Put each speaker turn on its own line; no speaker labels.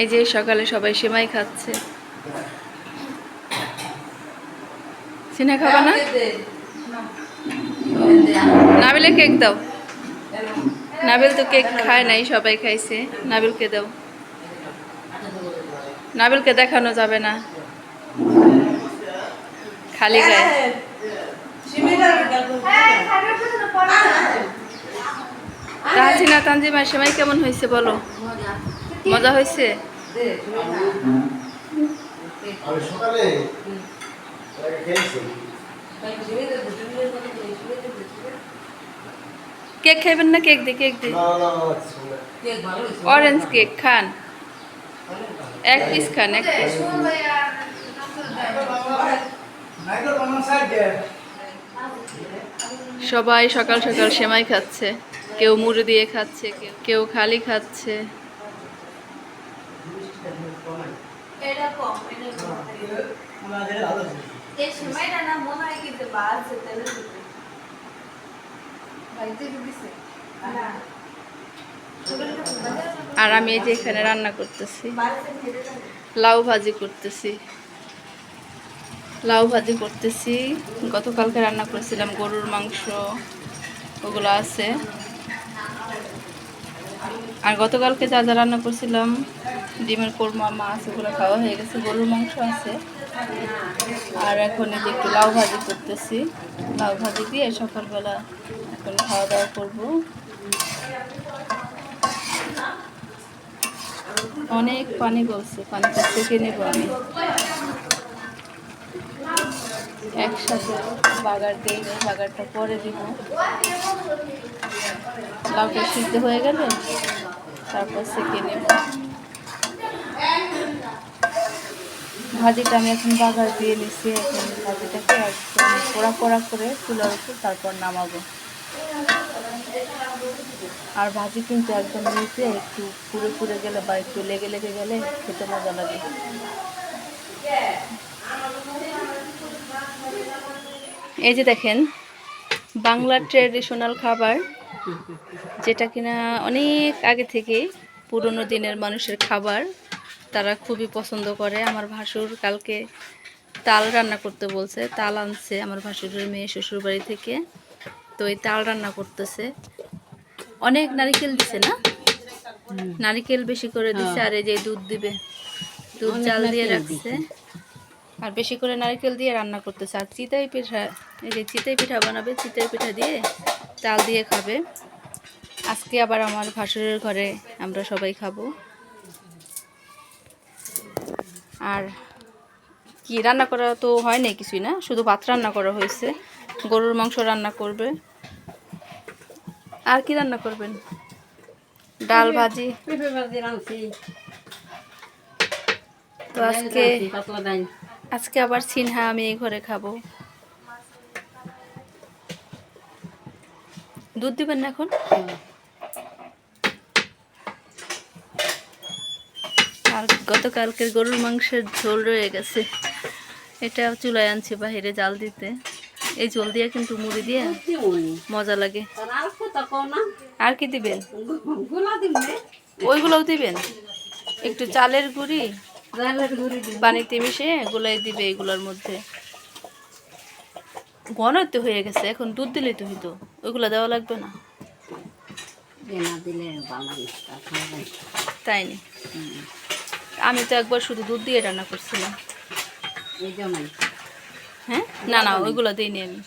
এই যে সকালে সবাই সেমাই খাচ্ছে। সিনে খাবা না? নাবিলে কেক দাও। নাবিল তো কেক খায় নাই, সবাই খাইছে। নাবিলকে দাও। নাবিলকে দেখানো যাবে না। খালি গায়ে। তাহসিনা তানজিমা সেমাই কেমন হয়েছে বলো? মজা হয়েছে? কেক খাইবেন না? কেক দি কেক দি। অরেঞ্জ কেক খান। এক পিস খান, এক পিস সবাই সকাল সকাল সেমাই খাচ্ছে। কেউ মুড়ি দিয়ে খাচ্ছে কেউ খালি খাচ্ছে
এটা কম এটা কম এই সময়টা না মনে হয় কিন্তু বাস তেলে দিতে দিছে না
আর আমি এই যে এখানে রান্না করতেছি। লাউ ভাজি করতেছি। লাউ ভাজি করতেছি। গতকালকে রান্না করেছিলাম গরুর মাংস ওগুলো আছে। আর গতকালকে যা যা রান্না করছিলাম ডিমের কোরমা, মাছ ওগুলো খাওয়া হয়ে গেছে। গরুর মাংস আছে। আর এখন এই একটু লাউ ভাজি করতেছি। লাউ ভাজি দিয়ে সকালবেলা এখন খাওয়া দাওয়া করব। অনেক পানি বলছে পানিটা চেকে নেব আমি। একসাথে বাগার দিয়ে বাগারটা পরে দিব। লাউটা সিদ্ধ হয়ে গেলে তারপর সেকে নেব। ভাজিটা আমি এখন বাগার দিয়ে নিচ্ছি এখন ভাজিটাকে একদম পোড়া পোড়া করে চুলার উপর তারপর নামাবো। আর ভাজি কিন্তু একদম নিচে, একটু পুড়ে পুড়ে গেলে বা একটু লেগে লেগে গেলে খেতে মজা লাগে। এই যে দেখেন বাংলার ট্রেডিশনাল খাবার, যেটা কিনা অনেক আগে থেকে পুরনো দিনের মানুষের খাবার। তারা খুবই পছন্দ করে। আমার ভাসুর কালকে তাল রান্না করতে বলছে। তাল আনছে আমার ভাসুরের মেয়ে শ্বশুর বাড়ি থেকে। তো এই তাল রান্না করতেছে। অনেক নারিকেল দিছে না? নারিকেল বেশি করে দিছে আর এই যে দুধ দিবে। দুধ চাল দিয়ে রাখছে। আর বেশি করে নারকেল দিয়ে রান্না করতেছে। আর চিতাই পিঠা এই যে চিতাই পিঠা বানাবে চিতাই পিঠা দিয়ে চাল দিয়ে খাবে। আজকে আবার আমার ভাসুরের ঘরে আমরা সবাই খাব। আর কি রান্না করা তো হয় নাই কিছুই না শুধু ভাত রান্না করা হয়েছে গরুর মাংস রান্না করবে। আর কি রান্না করবেন? ডাল ভাজি। তো আজকে আজকে আবার সিনহা আমি এই ঘরে খাব। দুধ দিবেন না এখন? আর গতকালকের গরুর মাংসের ঝোল রয়ে গেছে। এটা চুলায় আনছি বাহিরে জাল দিতে। এই ঝোল দিয়ে কিন্তু মুড়ি দিয়ে মজা লাগে। আর কি দিবেন? ওইগুলোও দিবেন? একটু চালের গুঁড়ি পানিতে মিশে গুলাই দিবে এগুলোর মধ্যে। ঘনই তো হয়ে গেছে এখন দুধ দিলেই তো হইতো। ওইগুলো দেওয়া লাগবে না। তাই নি? আমি তো একবার শুধু দুধ দিয়ে রান্না করছিলাম। হ্যাঁ? না না ওইগুলো দিইনি আমি।